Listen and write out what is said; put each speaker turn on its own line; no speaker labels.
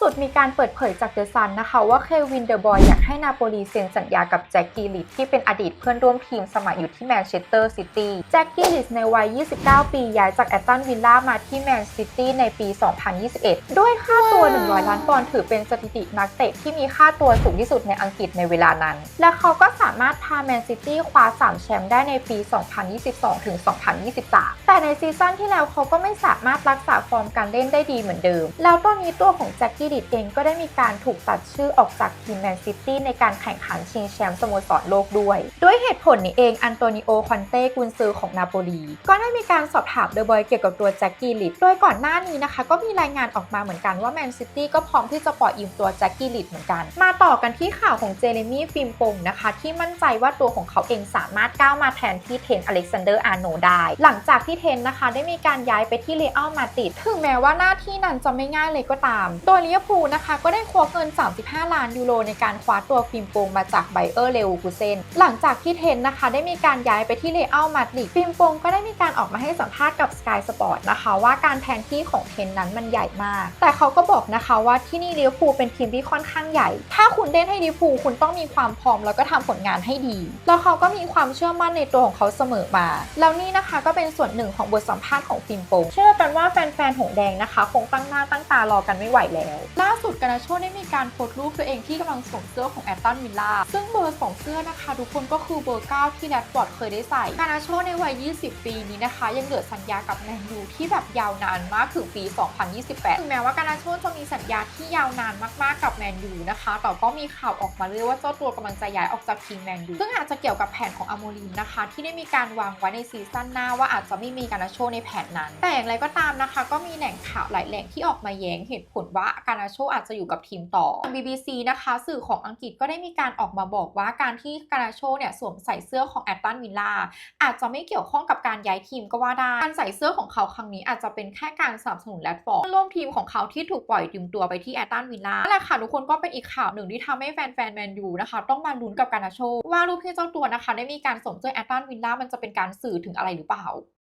สุดมีการเปิดเผยจากเดอะซันนะคะว่าเควินเดอะบอยอยากให้นาโปลีเซ็นสัญญากับแจ็คกี้ลิชที่เป็นอดีตเพื่อนร่วมทีมสมัยอยู่ที่แมนเชสเตอร์ซิตี้ แจ็คกี้ลิชในวัย 29 ปีย้ายจากแอตตันวิลล่ามาที่แมนซิตี้ในปี 2021 ด้วยค่าตัว 100 ล้านปอนด์ถือเป็นสถิตินักเตะที่มีค่าตัวสูงที่สุดในอังกฤษในเวลานั้น และเขาก็สามารถพาแมนซิตี้คว้า 3 แชมป์ได้ในปี 2022 ถึง 2023 แต่ในซีซั่นที่แล้วเขาก็ไม่สามารถรักษาฟอร์มการเล่นได้ดีเหมือนเดิม แล้วตอนนี้ตัวของแจ็คกี้ดิดเองก็ได้มีการถูกตัดชื่อออกจากทีมแมนซิตี้ในการแข่งขันชิงแชมป์สโมสรโลกด้วย ด้วยเหตุผลนี้เองอันโตนิโอคอนเต้กุนซือของนาโปลี ก็ได้มีการสอบถามเดอะบอยเกี่ยวกับตัวแจ็คกี้ลิดโดยก่อนหน้านี้นะคะ ก็มีรายงานออกมาเหมือนกันว่าแมนซิตี้ก็พร้อมที่จะปล่อยอิมตัวแจ็คกี้ลิดเหมือนกัน มาต่อกันที่ข่าวของเจเรมี่ฟิมปงนะคะ ที่มั่นใจว่าตัวของเขาเองสามารถก้าวมาแทนที่เทนอเล็กซานเดอร์อาร์โนได้ หลังจากที่เทนนะคะ ได้มีการย้ายไปที่เรอัลมาดริดถึงแม้ว่าหน้าที่นั้นจะไม่ง่ายเลยก็ตาม ตัวลิเวอร์พูลนะคะ ก็ได้คว้าเงิน 35 ล้านยูโรในการคว้าตัวฟิล์มปงมาจากไบเออร์เลวูคูเซนหลังจากที่เทนนะคะ ได้มีการย้ายไปที่เรอัลมาดริดฟิล์มปงก็ได้มีการออกมาให้สัมภาษณ์กับ Sky Sport นะคะ ว่าการแทนที่ของเทนนั้นมันใหญ่มาก แต่เขาก็บอกนะคะว่าที่นี่ลิเวอร์พูลเป็นทีมที่ค่อนข้างใหญ่ ถ้าคุณเล่นให้ลิเวอร์พูลคุณต้องมีความพร้อมแล้วก็ทำผลงานให้ดี แล้วเขาก็มีความเชื่อมั่นในตัวของเขาเสมอมา แล้วนี่นะคะก็เป็นส่วนหนึ่งของบทสัมภาษณ์ของฟิล์มปงเชื่อกันว่าแฟนๆหงแดงนะคะ คงตั้งหน้าตั้งตารอกันไม่ไหวแล้วล่าสุดกานาโชได้มีการโพสต์รูปตัวเองที่กำลังสวมเสื้อของแอตตันวิลล่าซึ่งเบอร์ของเสื้อนะคะ ทุกคนก็คือเบอร์ 9 ที่แรดฟอร์ดเคยได้ใส่กานาโชในวัย 20 ปีนี้นะคะ ยังเหลือสัญญากับแมนยูที่แบบยาวนานมากถึงปี 2028 ถึงแม้ว่ากานาโชจะมีสัญญาที่ยาวนานมากๆกับแมนยูนะคะแต่ก็มีข่าวออกมาเรื่อยว่าเจ้าตัวกำลังจะย้ายออกจากทีมแมนยูซึ่งอาจจะเกี่ยวกับแผนของอโมลินนะคะ ที่ได้มีการวางไว้ในซีซั่นหน้าว่าอาจจะไม่มีกานาโชในแผนนั้น แต่อย่างไรก็ตามนะคะ ก็มีแหล่งข่าวหลายแหล่งที่ออกมาแย้งเหตุผลว่าการนาโชอาจจะอยู่กับทีมต่อ BBC นะคะ สื่อของอังกฤษก็ได้มีการออกมาบอกว่าการที่การนาโชเนี่ยสวมใส่เสื้อของแอตตันวิลล่าอาจจะไม่เกี่ยวข้องกับการย้ายทีมก็ว่าได้ การใส่เสื้อของเขาครั้งนี้อาจจะเป็นแค่การสนับสนุนแรดฟอร์ดร่วมทีมของเขาที่ถูกปล่อยยืมตัวไปที่แอตตันวิลล่านั่นแหละค่ะทุกคนก็เป็นอีกข่าวหนึ่งที่ทำให้แฟนๆแมนยูนะคะต้องมาลุ้นกับการนาโชว่ารูปที่เจ้าตัวนะคะ ได้มีการสวมเสื้อแอตตันวิลล่ามันจะเป็นการสื่อถึงอะไรหรือเปล่า